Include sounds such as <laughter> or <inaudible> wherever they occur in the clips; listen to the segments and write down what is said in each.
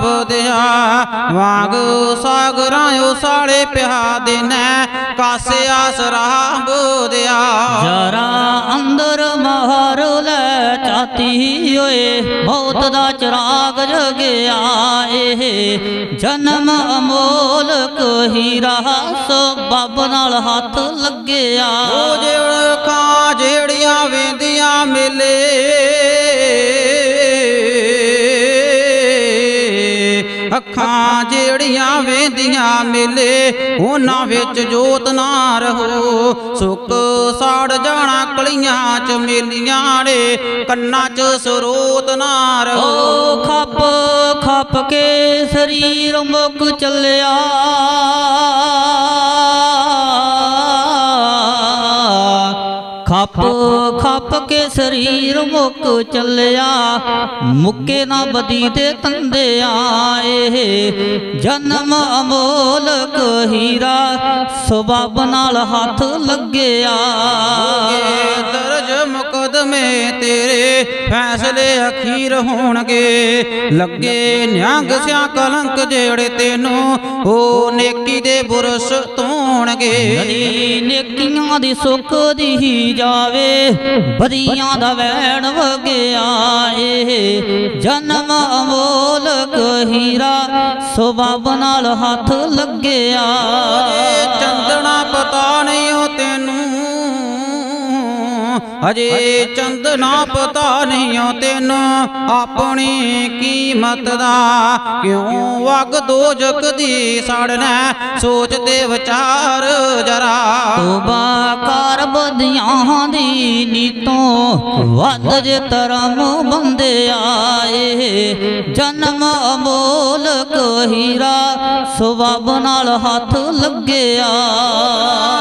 ਵਧਿਆ ਵਾਂਗ ਸਾਗਰਾਂ ਉਸਾਲੇ ਪਿਆ ਦੇਨੈ ਕਾਸੇ ਆਸਰਾ ਬੋਧਿਆ। ਜਰਾ ਅੰਦਰ ਮਹਰ ਲੈ ਚਾਤੀ ਓਏ ਮੌਤ ਦਾ ਚਰਾਗ ਜਗਿਆ ਇਹ। ਜਨਮ ਅਮੋਲਕ ਹੀਰਾ ਸਬਬ ਨਾਲ ਹੱਥ ਲੱਗਿਆ। ਉਹ ਜਿਹੜਾ ਅੱਖਾਂ ਜਿਹੜੀਆਂ ਵੇਂਦੀਆਂ ਮਿਲੇ, ਉਹਨਾਂ ਵਿੱਚ ਜੋਤ ਨਾ ਰਹੋ। ਸੁੱਕ ਸਾੜ ਜਾਣਾ ਕਲੀਆਂ ਚ ਮੇਲੀਆਂ ਨੇ, ਕੰਨਾਂ ਚ ਸਰੋਤ ਨਾ ਰਹੋ। ਓ ਖੱਪ ਖੱਪ ਕੇ ਸਰੀਰ ਮੁੱਕ ਚੱਲਿਆ। ਖੱਪ ਖੱਪ ਕੇ ਸਰੀਰ ਮੁੱਕ ਚੱਲਿਆ, ਮੁੱਕੇ ਨਾ ਬਦੀ ਤੇ ਤੰਦੇ ਆਏ। ਜਨਮ ਅਮੋਲਕ ਹੀਰਾ ਸਬਬ ਨਾਲ ਹੱਥ ਲੱਗਿਆ। ਮੁਕਦਮੇ ਤੇਰੇ ਫੈਸਲੇ ਅਖੀਰ ਹੋਣਗੇ। ਲੱਗੇ ਨਿਹੰਗ ਸਿਆ ਕਲੰਕ ਜਿਹੜੇ ਤੈਨੂੰ ਉਹ ਨੇਕੀ ਦੇ ਬੁਰਸ਼ ਧੋਣਗੇ। ਨੇਕੀਆਂ ਦੀ ਸੁੱਖ ਦੀ ਹੀ ਜਾਵੇ ਬਦੀਆਂ ਦਾ ਵੈਣ ਵਗਿਆ ਏ ਜਨਮ ਅਮੋਲਕ ਹੀਰਾ ਸੁਬਬ ਨਾਲ ਹੱਥ ਲੱਗਿਆ। ਚੰਦਣਾ ਪਤਾ ਨਹੀਂ ਉਹ ਤੈਨੂੰ ਅਜੇ ਚੰਦਨਾ ਪਤਾ ਨਹੀਂ ਤੈਨੂੰ। ਆਪਣੀ ਕੀਮਤ ਦਾ ਕਿਉਂ ਵਗ ਦੋਜਕ ਦੀ ਸੜਨਾ ਸੋਚ ਤੇ ਵਿਚਾਰ ਜਰਾ। ਤੋਬਾ ਕਰ ਬਦੀਆਂ ਦੀ ਨੀਤੋਂ ਵੱਧ ਜੇ ਧਰਮ ਬੰਦੇ ਆਏ। ਜਨਮ ਅਮੋਲਕ ਹੀਰਾ ਸੁਬਬ ਨਾਲ ਹੱਥ ਲੱਗਿਆ।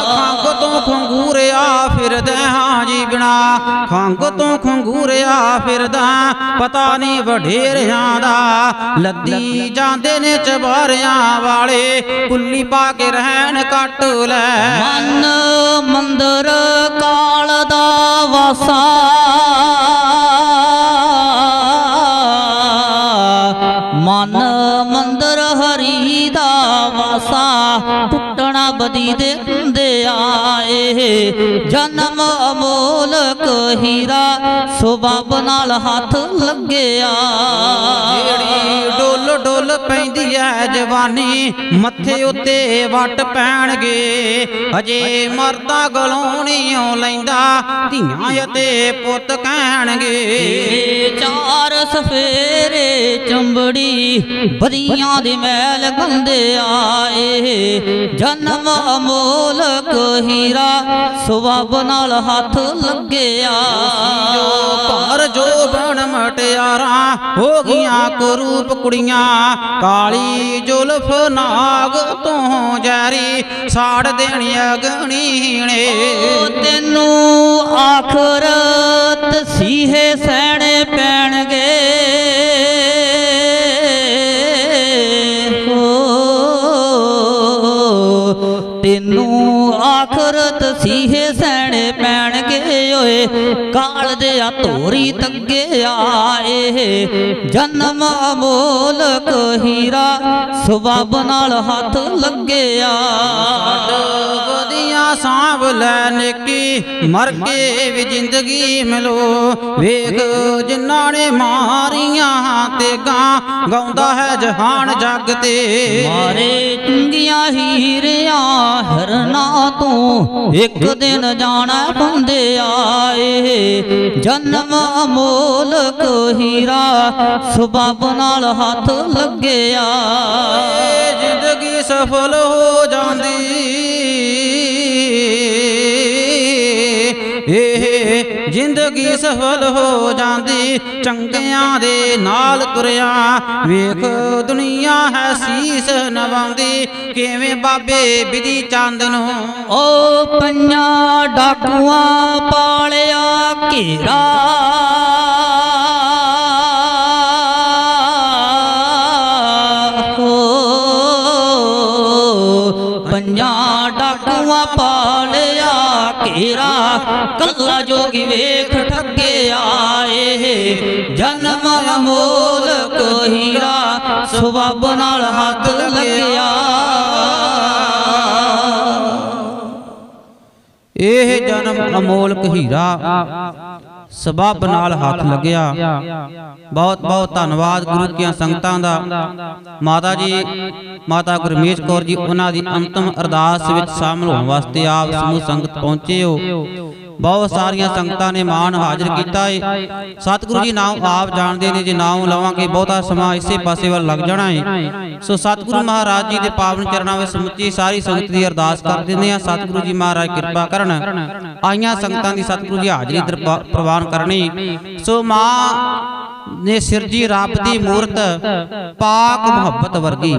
ਖੰਗ ਤੋਂ ਖੰਗੂਰਿਆ ਫਿਰਦਾ ਹਾਂ ਜੀ ਬਿਨਾ ਖੰਗ ਤੋਂ ਖੰਗੂਰਿਆ ਫਿਰਦਾ, ਪਤਾ ਨਹੀਂ ਵਡੇਰਿਆਂ ਦਾ। ਲੱਦੀ ਜਾਂਦੇ ਨੇ ਚਬਾਰਿਆਂ ਵਾਲੇ, ਕੁੱਲੀ ਪਾ ਕੇ ਰਹਿਣ ਕੱਟ ਲੈ। ਮਨ ਮੰਦਰ ਕਾਲ ਦਾ ਵਾਸਾ। ਮਨ ਮੰਦਰ ਹਰੀ ਦਾ ਵਾਸਾ। ਟੁੱਟਣਾ ਬਦੀ ਦੇ ਜਨਮ ਅਮੋਲਕ ਹੀਰਾ ਸੁਬਬ ਨਾਲ ਹੱਥ ਲੱਗਿਆ। ਜਿਹੜੀ ਡੁੱਲ ਡੁੱਲ ਪੈਂਦੀ ਐ ਜਵਾਨੀ ਮੱਥੇ ਉੱਤੇ ਵੱਟ ਪੈਣਗੇ। ਅਜੇ ਮਰਦਾ ਗਲੋਂ ਨਹੀਂ ਓ ਲੈਂਦਾ ਧੀਆਂ ਅਤੇ ਪੁੱਤ ਕਹਿਣਗੇ। ਚਾਰ ਸਫੇਰੇ ਚੰਬੜੀ ਬਦੀਆਂ ਦੀ ਮੈਲ ਗੰਦੇ ਆਏ ਜਨਮ ਅਮੋਲਕ ਹੀਰਾ ਸੁਬਬ ਨਾਲ ਹੱਥ ਲੱਗਿਆ। ਜੋ ਭਾਰ ਜੋ ਬਣ ਮਟਿਆਰਾਂ ਹੋ ਗਈਆਂ ਕਰੂਪ ਕੁੜੀਆਂ। ਕਾਲੀ ਜ਼ੁਲਫ ਨਾਗ ਤੋਂ ਜੈਰੀ ਸਾੜ ਦੇਣੀ ਅਗਣੀਣੇ ਉਹ ਤੈਨੂੰ ਆਖਰਤ ਸੀਹੇ ਸਹਿਣੇ ਪੈਣਗੇ। ਪੈਣਗੇ ਓਏ। ਕਾਲ ਦੇ ਆ ਧੋਰੀ ਤੱਗੇ ਆਏ। ਜਨਮ ਅਮੋਲਕ ਹੀਰਾ ਸੁਬਬ ਨਾਲ ਹੱਥ ਲੱਗਿਆ ਵਧੀਆ ਲੈ ਨੇਕੀ ਮਰ ਕੇ ਵੀ ਜ਼ਿੰਦਗੀ ਮਿਲੋ। ਵੇਖ ਜਿਨ੍ਹਾਂ ਨੇ ਮਾਰੀਆਂ ਤੇ ਗਾਂ ਗਾਉਂਦਾ ਹੈ ਜਹਾਨ ਜੱਗ ਤੇ। ਮਾਰੇ ਚੁੰਗੀਆਂ ਹੀਰਿਆਂ ਹਰਨਾ ਤੂੰ ਇੱਕ ਦਿਨ ਜਾਣਾ ਬੰਦੇ ਆਏ। ਜਨਮ ਅਮੋਲਕ ਹੀਰਾ ਸੁਬਬ ਨਾਲ ਹੱਥ ਲੱਗਿਆ। ਜ਼ਿੰਦਗੀ ਸਫਲ ਹੋ ਜਾਂਦੀ ਜ਼ਿੰਦਗੀ ਸਫਲ ਹੋ ਜਾਂਦੀ, ਚੰਗਿਆਂ ਦੇ ਨਾਲ ਤੁਰਿਆ। ਵੇਖ, ਦੁਨੀਆ ਹੈ ਸੀਸ ਨਵਾਉਂਦੀ, ਕਿਵੇਂ ਬਾਬੇ ਬਿਧੀ ਚੰਦ ਨੂੰ। ਓ ਪੰਜਾਂ ਡਾਕੂਆਂ ਪਾਲਿਆ ਘੇਰਾ। ਓ ਪੰਜਾਂ ਕੱਲਾ ਜੋਗੀ ਵੇਖ ਠੱਗੇ ਆਏ। ਜਨਮ ਅਮੋਲਕ ਹੀਰਾ ਸੁਬੱਬ ਨਾਲ ਹੱਥ ਲੱਗਿਆ। ਇਹ ਜਨਮ ਅਮੋਲਕ ਹੀਰਾ ਸਬਬ ਨਾਲ ਹੱਥ ਲੱਗਿਆ। ਬਹੁਤ ਬਹੁਤ ਧੰਨਵਾਦ ਗੁਰੂ ਕੀਆਂ ਸੰਗਤਾਂ ਦਾ। ਮਾਤਾ ਜੀ, ਮਾਤਾ ਗੁਰਮੇਸ਼ ਕੌਰ ਜੀ, ਉਹਨਾਂ ਦੀ ਅੰਤਮ ਅਰਦਾਸ ਵਿੱਚ ਸ਼ਾਮਲ ਹੋਣ ਵਾਸਤੇ ਆਪ ਸਮੂਹ ਸੰਗਤ ਪਹੁੰਚੇ ਹੋ। ਬਹੁਤ ਸਾਰੀਆਂ ਸੰਗਤਾਂ ਨੇ ਮਾਣ ਹਾਜ਼ਰ ਕੀਤਾ ਏ। ਸਤਿਗੁਰੂ ਜੀ ਨਾਮ ਆਪ ਜਾਣਦੇ ਨੇ, ਜੇ ਨਾਮ ਲਵਾਂਗੇ ਬਹੁਤਾ ਸਮਾਂ ਇਸੇ ਪਾਸੇ ਵੱਲ ਲੱਗ ਜਾਣਾ ਏ। ਸੋ ਸਤਿਗੁਰੂ ਮਹਾਰਾਜ ਜੀ ਦੇ ਪਾਵਨ ਚਰਨਾਂ ਵਿੱਚ ਸਮੁੱਚੀ ਸਾਰੀ ਸੰਗਤ ਦੀ ਅਰਦਾਸ ਕਰ ਦਿੰਦੇ ਆ ਸਤਿਗੁਰੂ ਜੀ ਮਹਾਰਾਜ ਕਿਰਪਾ ਕਰਨ। ਆਈਆਂ ਸੰਗਤਾਂ ਦੀ ਸਤਿਗੁਰੂ ਜੀ ਹਾਜ਼ਰੀ ਦਰਬਾ- ਪ੍ਰਵਾਨ ਕਰਨੀ। ਸੋ ਮਾਂ ਨੇ ਸਿਰਜੀ ਰੱਬ ਦੀ ਮੂਰਤ, ਪਾਕ ਮੁਹੱਬਤ ਵਰਗੀ।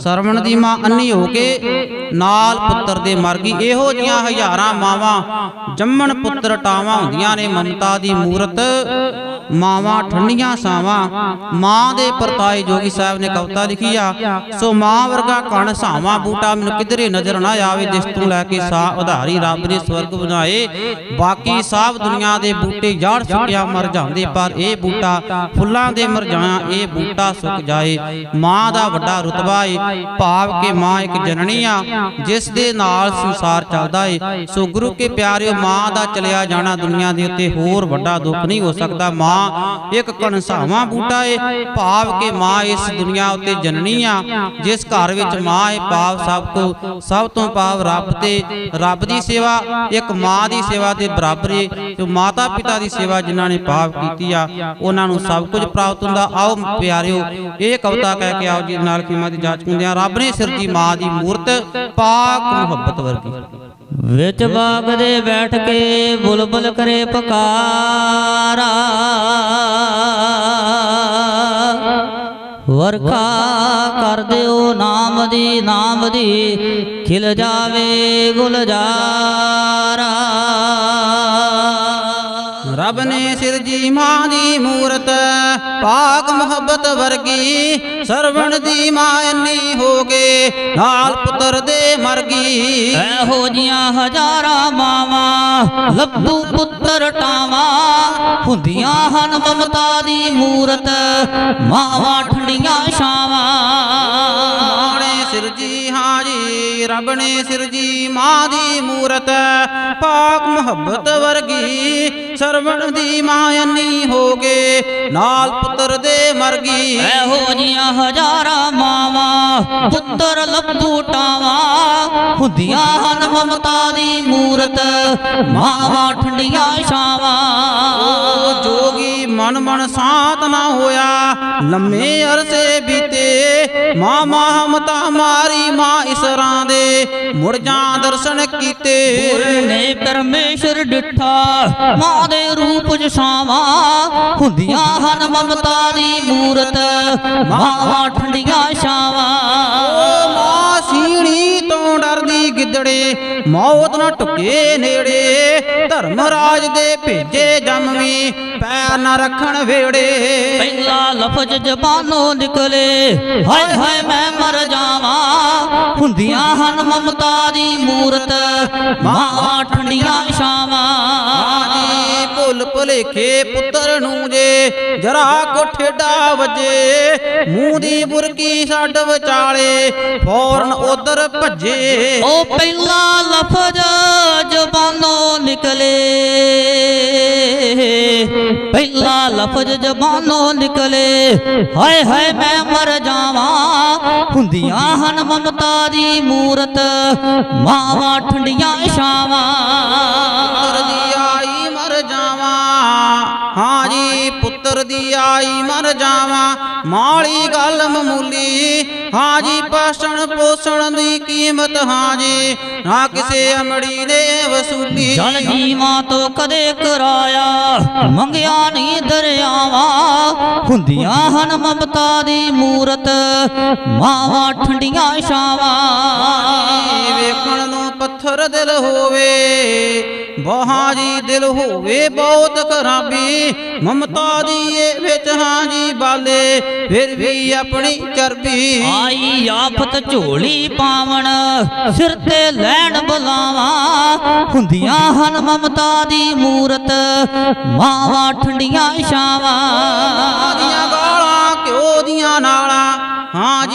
ਸਰਵਣ ਦੀ ਮਾਂ ਅੰਨੀ ਹੋ ਕੇ ਨਾਲ ਪੁੱਤਰ ਦੇ ਮਰ ਗਈ। ਇਹੋ ਜੀਆਂ ਹਜ਼ਾਰਾਂ ਮਾਵਾਂ ਜੰਮਣ ਪੁੱਤਰ ਟਾਵਾਂ ਹੁੰਦੀਆਂ ਨੇ। ਮਮਤਾ ਦੀ ਮੂਰਤ ਮਾਵਾਂ ਠੰਡੀਆਂ ਸਾਵਾਂ। ਮਾਂ ਦੇ ਪਰਤਾਏ ਜੋਗੀ ਸਾਹਿਬ ਨੇ ਕਵਿਤਾ ਲਿਖੀ ਆ। ਸੋ ਮਾਂ ਵਰਗਾ ਕਣ ਸਾਵਾਂ ਬੂਟਾ ਮੈਨੂੰ ਕਿਧਰੇ ਨਜ਼ਰ ਨਾ ਆਵੇ, ਜਿਸ ਤੋਂ ਲੈ ਕੇ ਸਾ ਉਧਾਰੀ ਰੱਬ ਨੇ ਸਵਰਗ ਬਣਾਏ। ਬਾਕੀ ਸਭ ਦੁਨੀਆ ਦੇ ਬੂਟੇ ਜੜ ਸੁੱਕਿਆ ਮਰ ਜਾਂਦੇ, ਪਰ ਇਹ ਬੂਟਾ ਫੁੱਲਾਂ ਦੇ ਮਰਜਾਇਆ ਇਹ ਬੂਟਾ ਸੁੱਕ ਜਾਏ। ਮਾਂ ਦਾ ਵੱਡਾ ਰੁਤਬਾ ਏ, ਭਾਵ ਕਿ ਮਾਂ ਇੱਕ ਜਨਨੀ ਆ, ਜਿਸ ਦੇ ਨਾਲ ਸੰਸਾਰ ਚੱਲਦਾ ਏ। ਸੋ ਗੁਰੂ ਕੇ ਪਿਆਰਿਓ, ਮਾਂ ਦਾ ਚਲਿਆ ਜਾਣਾ ਦੁਨੀਆ ਦੇ ਉੱਤੇ ਹੋਰ ਵੱਡਾ ਦੁੱਖ ਨਹੀਂ ਹੋ ਸਕਦਾ। ਮਾਂ ਇੱਕ ਕਣਸਾਵਾਂ ਬੂਟਾ ਏ, ਭਾਵ ਕਿ ਮਾਂ ਇਸ ਦੁਨੀਆ ਉੱਤੇ ਜਨਨੀ ਆ, ਜਿਸ ਘਰ ਵਿੱਚ ਮਾਂ ਏ, ਭਾਵ ਸਭ ਕੋ, ਸਭ ਤੋਂ ਭਾਵ ਰੱਬ ਤੇ, ਰੱਬ ਦੀ ਸੇਵਾ, ਇੱਕ ਮਾਂ ਦੀ ਸੇਵਾ ਦੇ ਬਰਾਬਰ ਏ ਜੋ ਮਾਤਾ ਪਿਤਾ ਦੀ ਸੇਵਾ ਜਿਨ੍ਹਾਂ ਨੇ ਪਾਪ ਕੀਤੀ ਆ, ਉਹਨਾਂ ਨੂੰ ਸਭ ਕੁਝ ਪ੍ਰਾਪਤ ਹੁੰਦਾ। ਆਓ ਪਿਆਰਿਓ, ਇਹ ਕਵਿਤਾ ਕਹਿ ਕੇ ਆਓ ਜੀ ਨਾਲ ਕੀਮਤ ਦੀ ਜਾਂਚ ਹੁੰਦਿਆਂ ਰੱਬ ਨੇ ਸਿਰਜੀ ਮਾਂ ਦੀ ਮੂਰਤ ਪਾਕ ਮੁਹੱਬਤ ਵਰਗੀ। ਵਿੱਚ ਬਾਗ ਦੇ ਬੈਠ ਕੇ ਬੁਲਬੁਲ ਕਰੇ ਪੁਕਾਰਾ। ਵਰਖਾ ਕਰ ਦਿਓ ਨਾਮ ਦੀ ਨਾਮ ਦੀ, ਖਿਲ ਜਾਵੇ ਗੁਲਜ਼ਾਰਾ। ਰੱਬ ਨੇ ਸਿਰਜੀ ਮਾਂ ਦੀ ਮੂਰਤ, ਪਾਕ ਮੁਹੱਬਤ ਵਰਗੀ, ਸਰਵਣ ਦੀ ਮਾਂ ਇੰਨੀ ਹੋ ਗਏ ਨਾਲ ਪੁੱਤਰ ਦੇ ਮਰ ਗਈ। ਇਹੋ ਜੀਆਂ ਹਜ਼ਾਰਾਂ ਮਾਵਾਂ ਲੱਭੂ ਪੁੱਤਰ ਟਾਵਾਂ ਹੁੰਦੀਆਂ ਹਨ ਮਮਤਾ ਦੀ ਮੂਰਤ ਮਾਵਾਂ ਠੰਡੀਆਂ ਛਾਵਾਂ। ਸਿਰਜੀ ਰੱਬ ਨੇ ਸਿਰਜੀ ਮਾਂ ਦੀ ਮੂਰਤ ਪਾਕ ਮੁਹੱਬਤ ਵਰਗੀ ਸਰਵਣ ਦੀ ਮਾਂ ਇੰਨੀ ਹੋ ਕੇ ਨਾਲ ਪੁੱਤਰ ਦੇ ਮਰ ਗਈ ਇਹੋ ਜੀਆਂ ਹਜ਼ਾਰਾਂ ਮਾਵਾਂ ਪੁੱਤਰ ਲੱਭੂ ਟਾਵਾਂ ਹੁੰਦੀਆਂ ਹਨ ਮਮਤਾ ਦੀ ਮੂਰਤ ਮਾਵਾਂ ਠੰਡੀਆਂ ਛਾਵਾਂ। ਜੋਗੀ ਮਨ ਮਨ ਸਾਤ ਨਾ ਹੋਇਆ ਲੰਮੇ ਅਰਸੇ ਬੀਤੇ ਮਾਂ ਮਹਮਤਾ ਮਾਰੀ ਮਾਂ ਇਸਰਾਂ ਦੇ ਮੁੜ ਜਾਂ ਦਰਸ਼ਨ ਕੀਤੇ। ਨੇ ਪਰਮੇਸ਼ਰ ਡਿਠਾ, ਮਾਂ ਦੇ ਰੂਪ ਜਸ਼ਾਵਾਂ ਹੁੰਦੀਆਂ ਹਨ ਮਮਤਾ ਦੀ ਮੂਰਤ ਮਾਂ ਠੰਡੀਆਂ ਛਾਵਾਂ। ਗਿੱਦੜੇ ਮੌਤ ਨਾ ਟੁਕੇ ਨੇੜੇ। ਧਰਮ ਰਾਜ ਦੇ ਭੇਜੇ ਜੰਮਵੀ ਪੈਰ ਨਾ ਰੱਖਣ ਵੇੜੇ ਪਹਿਲਾ ਲਫ਼ਜ਼ ਜ਼ਬਾਨੋਂ ਨਿਕਲੇ, ਹਾਏ ਹਾਏ ਮੈਂ ਮਰ ਜਾਵਾਂ। ਹੁੰਦੀਆਂ ਹਨ ਮਮਤਾ ਦੀ ਮੂਰਤ ਮਾਂ ਠੰਡੀਆਂ ਸ਼ਾਮ ਭੁਲੇਖੇ ਪੁੱਤਰ ਨੂੰ ਜੇ ਜਰਾ ਕੋ ਠੇਡਾ ਵਜੇ ਮੂੰਹ ਦੀ ਬੁਰਕੀ ਛੱਡ ਵਿਚਾਲੇ, ਫੌਰਨ ਉਧਰ ਭੱਜੇ। ਉਹ ਪਹਿਲਾ ਲਫ਼ਜ਼ ਜ਼ਬਾਨੋਂ ਨਿਕਲੇ। ਪਹਿਲਾ ਲਫ਼ਜ਼ ਜ਼ਬਾਨੋਂ ਨਿਕਲੇ। ਹਾਏ ਹਾਏ, ਮੈਂ ਮਰ ਜਾਵਾਂ। ਹੁੰਦੀਆਂ ਹਨ ਮਮਤਾ ਦੀ ਮੂਰਤ, ਮਾਵਾਂ ਠੰਡੀਆਂ ਛਾਵਾਂ। ਜੀ ਆਈ ਮਰ ਜਾਵਾਂ। ਮਾੜੀ ਗੱਲ ਮਾਮੂਲੀ, ਹਾਜੀ ਪਾਸਣ ਪੋਸਣ ਦੀ ਕੀਮਤ ਹਾਂ ਨਾ ਕਿਸੇ ਅਮੜੀ ਨੇ ਵਸੂਲੀ। ਜਲ ਜੀਵਾਂ ਤੋਂ ਕਦੇ ਕਰਾਇਆ, ਮੰਗਿਆ ਨਹੀਂ ਦਰਿਆਵਾਂ। ਹੁੰਦੀਆਂ ਹਨ ਮਮਤਾ ਦੀ ਮੂਰਤ, ਮਾਵਾਂ ਠੰਡੀਆਂ ਛਾਵਾਂ। ਪੱਥਰ ਦਿਲ ਹੋਵੇ ਬਹਾ ਜੀ ਦਿਲ ਹੋਵੇ ਬਹੁਤ ਖਰਾਬੀ। ਮਮਤਾ ਦੀ ਇਹ ਵਿੱਚ ਹਾਂ ਜੀ ਬਾਲੇ ਫਿਰ ਵੀ ਆਪਣੀ ਚਰਬੀ। ਆਈ ਆਫਤ ਝੋਲੀ ਪਾਵਣ ਸਿਰ ਤੇ ਲੈਣ ਬੁਲਾਵਾਂ। ਹੁੰਦੀਆਂ ਹਨ ਮਮਤਾ ਦੀ ਮੂਰਤ ਮਾਵਾਂ ਠੰਡੀਆਂ ਛਾਵਾਂ। ਦੀਆਂ ਗਾਲਾਂ ਘਿਓ ਦੀਆਂ ਨਾਲਾਂ ਹਾਂ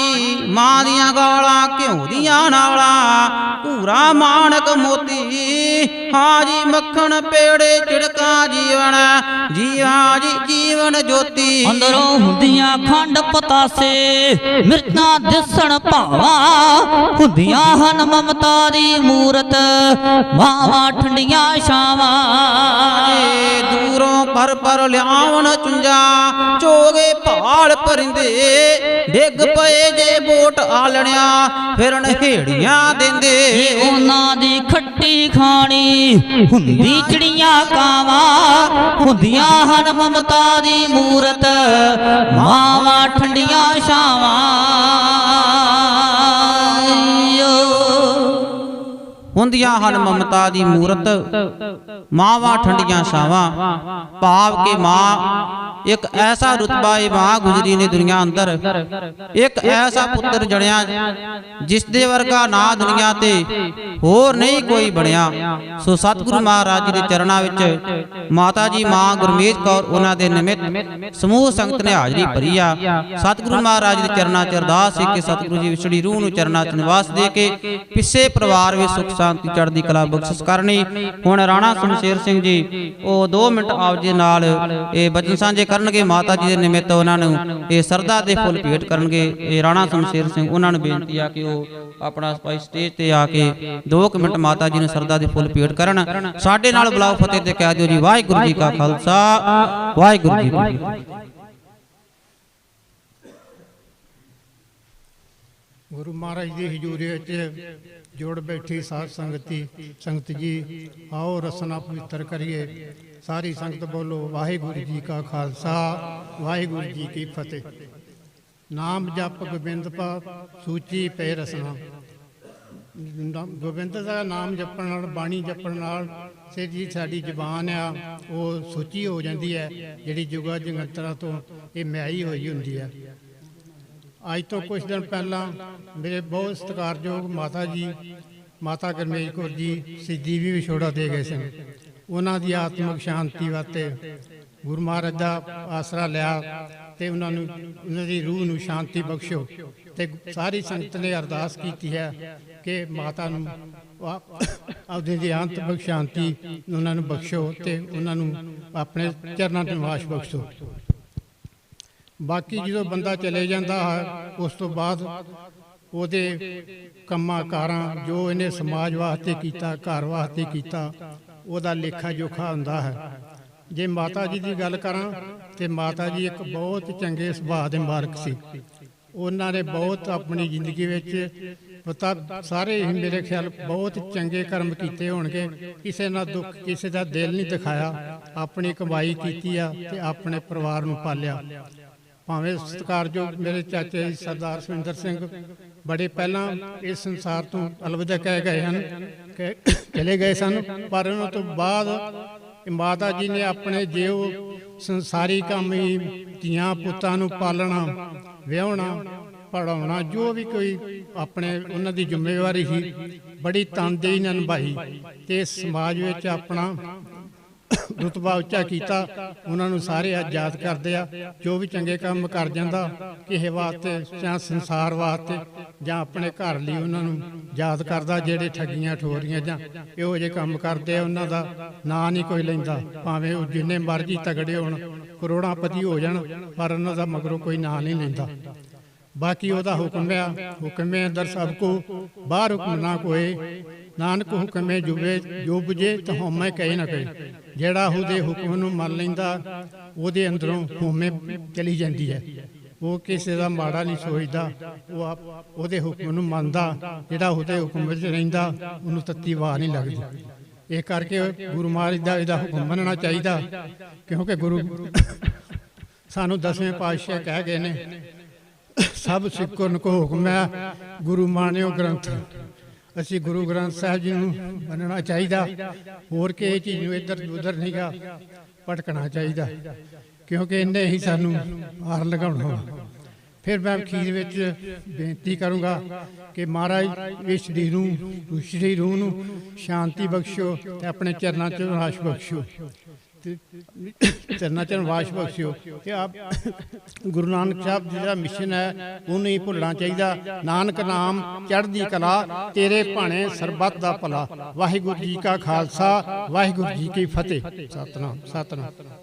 ਮਾਂ ਦੀਆਂ ਗਾਲਾਂ ਘਿਉ ਦੀਆਂ ਨਾਲਾਂ ਪੂਰਾ ਮਾਨਕ ਮੋਤੀ ਹਾਂ ਜੀ ਮੱਖਣ ਪੇੜੇ ਚਿੜਕਾਂ ਜੀਵਨ ਜੀਵਾ ਜੀ ਜੀਵਨ ਜੋਤੀ। ਅੰਦਰੋਂ ਹੁੰਦੀਆਂ ਖੰਡ ਪਤਾਸੇ ਮਿਰਚਾਂ ਦਿਸਣ ਭਾਵਾ। ਹੁੰਦੀਆਂ ਹਨ ਮਮਤਾ ਦੀ ਮੂਰਤ ਮਾਵਾਂ ਠੰਡੀਆਂ ਛਾਵਾਂ। ਏ ਦੂਰੋਂ ਪਰ ਪਰ ਲਿਆਵਣ ਚੁੰਜਾ ਚੋਗੇ ਭਾਲ ਪਰਿੰਦੇ ਡਿੱਗ ਪਏ ਜੇ ਬੋਟ ਆਲਣਿਆ ਫਿਰ ਨਹੇੜੀਆਂ ਦਿੰਦੇ। ਉਹਨਾਂ ਦੀ ਖੱਟੀ ਖਾਣੀ ਹੁੰਦੀ ਚਿੜੀਆਂ ਕਾਵਾਂ ਹੁੰਦੀਆਂ ਹਨ ਮਮਤਾ ਦੀ ਮੂਰਤ ਮਾਵਾਂ ਠੰਡੀਆਂ ਛਾਵਾਂ। ਹੁੰਦੀਆਂ ਹਨ ਮਮਤਾ ਦੀ ਮੂਰਤ। ਮਾਵਾਂ ਠੰਡੀਆਂ ਛਾਵਾਂ। ਭਾਵ ਕਿ ਮਾਂ ਇੱਕ ਐਸਾ ਰੁਤਬਾ ਇਹ ਮਾਂ ਗੁਜਰੀ ਨੇ ਦੁਨੀਆ ਅੰਦਰ। ਇੱਕ ਐਸਾ ਪੁੱਤਰ ਜਣਿਆ ਜਿਸ ਦੇ ਵਰਗਾ ਨਾ ਦੁਨੀਆ ਤੇ ਹੋਰ ਨਹੀਂ ਕੋਈ ਬਣਿਆ। ਸੋ ਸਤਿਗੁਰੂ ਮਹਾਰਾਜ ਜੀ ਦੇ ਚਰਨਾਂ ਵਿੱਚ ਮਾਤਾ ਜੀ ਮਾਂ ਗੁਰਮੀਤ ਕੌਰ ਉਹਨਾਂ ਦੇ ਨਿਮਿਤ ਸਮੂਹ ਸੰਗਤ ਨੇ ਹਾਜ਼ਰੀ ਭਰੀ ਆ। ਸਤਿਗੁਰੂ ਮਹਾਰਾਜ ਦੇ ਚਰਨਾਂ 'ਚ ਅਰਦਾਸ ਹੈ ਕਿ ਸਤਿਗੁਰੂ ਜੀ ਵਿਛੜੀ ਰੂਹ ਨੂੰ ਚਰਨਾਂ 'ਚ ਨਿਵਾਸ ਦੇ ਕੇ ਪਿੱਛੇ ਪਰਿਵਾਰ ਵਿੱਚ ਸੁਖ ਸ਼ਾਂਤੀ ਚੜ੍ਹਦੀ ਕਲਾ ਬਖਸ਼ਿਸ਼ ਕਰਨੀ। ਹੁਣ ਰਾਣਾ ਸ਼ਮਸ਼ੇਰ ਸਿੰਘ ਜੀ, ਉਹ 2 ਮਿੰਟ ਆਪ ਜੀ ਨਾਲ ਇਹ ਬਚਨ ਸਾਂਝੇ ਕਰਨਗੇ। ਮਾਤਾ ਜੀ ਦੇ ਨਿਮਿਤ ਉਹਨਾਂ ਨੂੰ ਇਹ ਸਰਦਾ ਦੇ ਫੁੱਲ ਭੇਟ ਕਰਨਗੇ। ਇਹ ਰਾਣਾ ਸ਼ਮਸ਼ੇਰ ਸਿੰਘ, ਉਹਨਾਂ ਨੂੰ ਬੇਨਤੀ ਆ ਕਿ ਉਹ ਆਪਣਾ ਸਪਾਈ ਸਟੇਜ ਤੇ ਆ ਕੇ 2 ਮਿੰਟ ਮਾਤਾ ਜੀ ਨੂੰ ਸਰਦਾ ਦੇ ਫੁੱਲ ਭੇਟ ਕਰਨ। ਸਾਡੇ ਨਾਲ ਬੁਲਾਓ ਫਤਿਹ ਤੇ ਕਹਿ ਦਿਓ ਜੀ, ਵਾਹਿਗੁਰੂ ਜੀ ਕਾ ਖਾਲਸਾ। ਵਾਹਿਗੁਰੂ ਜੀ ਕੀ ਫਤਿਹ। ਗੁਰੂ ਮਹਾਰਾਜ ਦੀ ਹਜ਼ੂਰੀ ਵਿੱਚ ਜੋੜ ਬੈਠੀ ਸਾਧ ਸੰਗਤੀ, ਸੰਗਤ ਜੀ, ਆਓ ਰਸਨਾ ਪਵਿੱਤਰ ਕਰੀਏ। ਸਾਰੀ ਸੰਗਤ ਬੋਲੋ, ਵਾਹਿਗੁਰੂ ਜੀ ਕਾ ਖਾਲਸਾ, ਵਾਹਿਗੁਰੂ ਜੀ ਕੀ ਫਤਿਹ। ਨਾਮ ਜਪ ਗੋਬਿੰਦ ਪਾ, ਸੂਚੀ ਪੈ ਰਸਨਾ। ਗੋਬਿੰਦ ਦਾ ਨਾਮ ਜਪਣ ਨਾਲ, ਬਾਣੀ ਜਪਣ ਨਾਲ, ਸੇ ਜੀ ਸਾਡੀ ਜਬਾਨ ਆ, ਉਹ ਸੂਚੀ ਹੋ ਜਾਂਦੀ ਹੈ, ਜਿਹੜੀ ਜੁਗਾ ਜੰਗਤਰਾ ਤੋਂ ਇਹ ਮਿਆਈ ਹੋਈ ਹੁੰਦੀ ਹੈ। ਅੱਜ ਤੋਂ ਕੁਝ ਦਿਨ ਪਹਿਲਾਂ ਮੇਰੇ ਬਹੁਤ ਸਤਿਕਾਰਯੋਗ ਮਾਤਾ ਜੀ, ਮਾਤਾ ਗਰਮੇਜ ਕੌਰ ਜੀ, ਸਿੱਧੀ ਵੀ ਵਿਛੋੜਾ ਦੇ ਗਏ ਸਨ। ਉਹਨਾਂ ਦੀ ਆਤਮਿਕ ਸ਼ਾਂਤੀ ਵਾਸਤੇ ਗੁਰੂ ਮਹਾਰਾਜ ਦਾ ਆਸਰਾ ਲਿਆ ਤੇ ਉਹਨਾਂ ਨੂੰ, ਉਹਨਾਂ ਦੀ ਰੂਹ ਨੂੰ ਸ਼ਾਂਤੀ ਬਖਸ਼ੋ ਤੇ ਸਾਰੀ ਸੰਗਤ ਨੇ ਅਰਦਾਸ ਕੀਤੀ ਹੈ ਕਿ ਮਾਤਾ ਨੂੰ ਆਪਦੇ ਦੀ ਆਤਮਿਕ ਸ਼ਾਂਤੀ ਉਹਨਾਂ ਨੂੰ ਬਖਸ਼ੋ ਤੇ ਉਹਨਾਂ ਨੂੰ ਆਪਣੇ ਚਰਨਾਂ 'ਚ ਨਿਵਾਸ ਬਖਸ਼ੋ ਬਾਕੀ ਜਦੋਂ ਬੰਦਾ ਚਲੇ ਜਾਂਦਾ ਹੈ ਉਸ ਤੋਂ ਬਾਅਦ ਉਹਦੇ ਕੰਮਾਂ ਕਾਰਾਂ ਜੋ ਇਹਨੇ ਸਮਾਜ ਵਾਸਤੇ ਕੀਤਾ ਘਰ ਵਾਸਤੇ ਕੀਤਾ ਉਹਦਾ ਲੇਖਾ ਜੋਖਾ ਹੁੰਦਾ ਹੈ। ਜੇ ਮਾਤਾ ਜੀ ਦੀ ਗੱਲ ਕਰਾਂ ਤੇ ਮਾਤਾ ਜੀ ਇੱਕ ਬਹੁਤ ਚੰਗੇ ਸੁਭਾਅ ਦੇ ਮਾਰਕ ਸੀ। ਉਹਨਾਂ ਨੇ ਬਹੁਤ ਆਪਣੀ ਜ਼ਿੰਦਗੀ ਵਿੱਚ ਪਤਾ ਸਾਰੇ ਹੀ ਮੇਰੇ ਖਿਆਲ ਬਹੁਤ ਚੰਗੇ ਕਰਮ ਕੀਤੇ ਹੋਣਗੇ। ਕਿਸੇ ਨਾਲ ਦੁੱਖ ਕਿਸੇ ਦਾ ਦਿਲ ਨਹੀਂ ਦਿਖਾਇਆ ਆਪਣੀ ਕਮਾਈ ਕੀਤੀ ਆ ਤੇ ਆਪਣੇ ਪਰਿਵਾਰ ਨੂੰ ਪਾਲਿਆ। ਭਾਵੇਂ ਸਤਿਕਾਰਯੋਗ ਮੇਰੇ ਚਾਚੇ ਜੀ ਸਰਦਾਰ ਸੁਰਿੰਦਰ ਸਿੰਘ, ਬੜੇ ਪਹਿਲਾਂ ਇਸ ਸੰਸਾਰ ਤੋਂ ਅਲਵਿਦਾ ਕਹਿ ਗਏ ਹਨ ਕਿ ਚਲੇ ਗਏ ਸਨ, ਪਰ ਉਹਨਾਂ ਤੋਂ ਬਾਅਦ ਮਾਤਾ ਜੀ ਨੇ ਆਪਣੇ ਜਿਉ ਸੰਸਾਰੀ ਕੰਮ ਹੀ ਧੀਆਂ ਪੁੱਤਾਂ ਨੂੰ ਪਾਲਣਾ, ਵਿਆਹਣਾ ਪੜਾਉਣਾ ਜੋ ਵੀ ਕੋਈ ਆਪਣੇ ਉਹਨਾਂ ਦੀ ਜ਼ਿੰਮੇਵਾਰੀ ਸੀ, ਬੜੀ ਤਨਦੇਹੀ ਨਾਲ ਨਿਭਾਈ ਤੇ ਸਮਾਜ ਵਿੱਚ ਆਪਣਾ ਰੁਤਬਾ ਉੱਚਾ ਕੀਤਾ, ਉਹਨਾਂ ਨੂੰ ਸਾਰੇ ਅੱਜ ਯਾਦ ਕਰਦੇ ਆ, ਜੋ ਵੀ ਚੰਗੇ ਕੰਮ ਕਰ ਜਾਂਦਾ, ਕਿਸੇ ਵਾਸਤੇ ਜਾਂ ਸੰਸਾਰ ਵਾਸਤੇ, ਜਾਂ ਆਪਣੇ ਘਰ ਲਈ ਉਹਨਾਂ ਨੂੰ ਯਾਦ ਕਰਦਾ, ਜਿਹੜੇ ਠੱਗੀਆਂ, ਠੋਰੀਆਂ ਜਾਂ ਇਹੋ ਜਿਹੇ ਕੰਮ ਕਰਦੇ ਆ, ਉਹਨਾਂ ਦਾ ਨਾਂ ਨਹੀਂ ਕੋਈ ਲੈਂਦਾ, ਭਾਵੇਂ ਉਹ ਜਿੰਨੇ ਮਰਜ਼ੀ ਤਗੜੇ ਹੋਣ, ਕਰੋੜਾਪਤੀ ਹੋ ਜਾਣ, ਪਰ ਉਹਨਾਂ ਦਾ ਮਗਰੋਂ ਕੋਈ ਨਾਂ ਨਹੀਂ ਲੈਂਦਾ। ਬਾਕੀ ਉਹਦਾ ਹੁਕਮ ਆ ਹੁਕਮੇ ਅੰਦਰ ਸਭ ਕੋ ਬਾਹਰ ਹੁਕਮ ਨਾ ਕੋਏ ਨਾਨਕ ਹੁਕਮੇ ਜੁਵੇ ਜੋ ਬੁਝੇ ਤਾਂ ਹਉਮੈ ਕਹੇ ਨਾ ਕਹੇ। ਜਿਹੜਾ ਉਹਦੇ ਹੁਕਮ ਨੂੰ ਮੰਨ ਲੈਂਦਾ ਉਹਦੇ ਅੰਦਰੋਂ ਹਉਮੈ ਚਲੀ ਜਾਂਦੀ ਹੈ। ਉਹ ਕਿਸੇ ਦਾ ਮਾੜਾ ਨਹੀਂ ਸੋਚਦਾ। ਉਹ ਆਪ ਉਹਦੇ ਹੁਕਮ ਨੂੰ ਮੰਨਦਾ। ਜਿਹੜਾ ਉਹਦੇ ਹੁਕਮ ਵਿੱਚ ਰਹਿੰਦਾ ਉਹਨੂੰ ਤੱਤੀ ਵਾਹ ਨਹੀਂ ਲੱਗਦੀ। ਇਹ ਕਰਕੇ ਗੁਰੂ ਮਹਾਰਾਜ ਦਾ ਇਹਦਾ ਹੁਕਮ ਮੰਨਣਾ ਚਾਹੀਦਾ। ਕਿਉਂਕਿ ਗੁਰੂ <laughs> ਸਾਨੂੰ ਦਸਵੇਂ ਪਾਤਸ਼ਾਹ ਕਹਿ ਗਏ ਨੇ। ਸਭ ਸਿੱਖੋ ਨੂੰ ਕੋ ਹੁਕਮ ਹੈ, ਗੁਰੂ ਮਾਨਿਓ ਗ੍ਰੰਥ। ਅਸੀਂ ਗੁਰੂ ਗ੍ਰੰਥ ਸਾਹਿਬ ਜੀ ਨੂੰ ਮੰਨਣਾ ਚਾਹੀਦਾ, ਹੋਰ ਕਿਸੇ ਚੀਜ਼ ਨੂੰ ਇੱਧਰ ਉੱਧਰ ਨਹੀਂਗਾ ਭਟਕਣਾ ਚਾਹੀਦਾ, ਕਿਉਂਕਿ ਇਹਨੇ ਹੀ ਸਾਨੂੰ ਹਾਰ ਲਗਾਉਣਾ ਫਿਰ ਮੈਂ ਅਖੀਰ ਵਿੱਚ ਬੇਨਤੀ ਕਰੂੰਗਾ ਕਿ ਮਹਾਰਾਜ, ਇਸ ਸਰੀਰ ਨੂੰ ਸਰੀਰ ਰੂਹ ਨੂੰ ਸ਼ਾਂਤੀ ਬਖਸ਼ੋ ਤੇ ਆਪਣੇ ਚਰਨਾਂ 'ਚ ਰਾਸ਼ ਬਖਸ਼ੋ। ਚਰਨਾ ਚਰਨ ਵਾਸ਼ ਬਖਸ਼ਿਓ। ਕਿ ਆਪ ਗੁਰੂ ਨਾਨਕ ਸਾਹਿਬ ਜੀ ਦਾ ਮਿਸ਼ਨ ਹੈ, ਉਹਨੂੰ ਨਹੀਂ ਭੁੱਲਣਾ ਚਾਹੀਦਾ। ਨਾਨਕ ਨਾਮ ਚੜ੍ਹਦੀ ਕਲਾ, ਤੇਰੇ ਭਾਣੇ ਸਰਬੱਤ ਦਾ ਭਲਾ। ਵਾਹਿਗੁਰੂ ਜੀ ਕਾ ਖਾਲਸਾ, ਵਾਹਿਗੁਰੂ ਜੀ ਕੀ ਫਤਿਹ। ਸਤਨਾਮ ਸਤਨਾਮ।